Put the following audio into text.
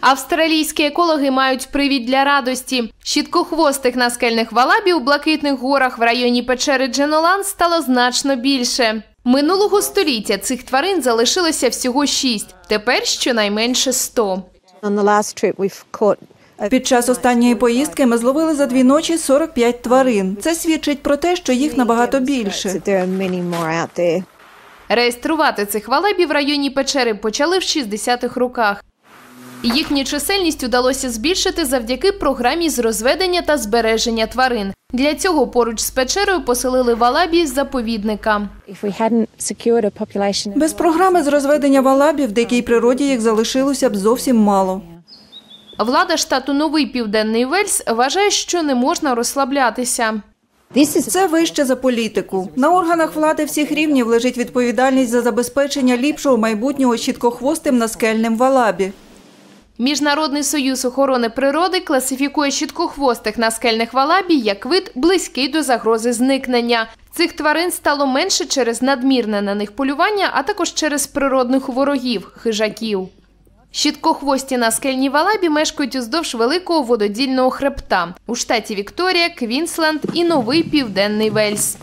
Австралійські екологи мають привід для радості. Щіткохвостих наскельних валабів у блакитних горах в районі печери Дженолан стало значно більше. Минулого століття цих тварин залишилося всього шість, тепер щонайменше сто. Під час останньої поїздки ми зловили за дві ночі 45 тварин. Це свідчить про те, що їх набагато більше. Реєструвати цих валебів в районі печери почали в 60-х роках. Їхню чисельність удалося збільшити завдяки програмі з розведення та збереження тварин. Для цього поруч з печерою поселили валабі з заповідника. Без програми з розведення валабів в дикій природі їх залишилося б зовсім мало. Влада штату Новий Південний Вельс вважає, що не можна розслаблятися. Це вище за політику. На органах влади всіх рівнів лежить відповідальність за забезпечення ліпшого майбутнього щіткохвостим наскельним валабі. Міжнародний союз охорони природи класифікує щиткохвостих на скельних валабій як вид близький до загрози зникнення. Цих тварин стало менше через надмірне на них полювання, а також через природних ворогів хижаків. Щіткохвості на скельній валабі мешкають уздовж великого вододільного хребта у штаті Вікторія, Квінсленд і Новий Південний Вельс.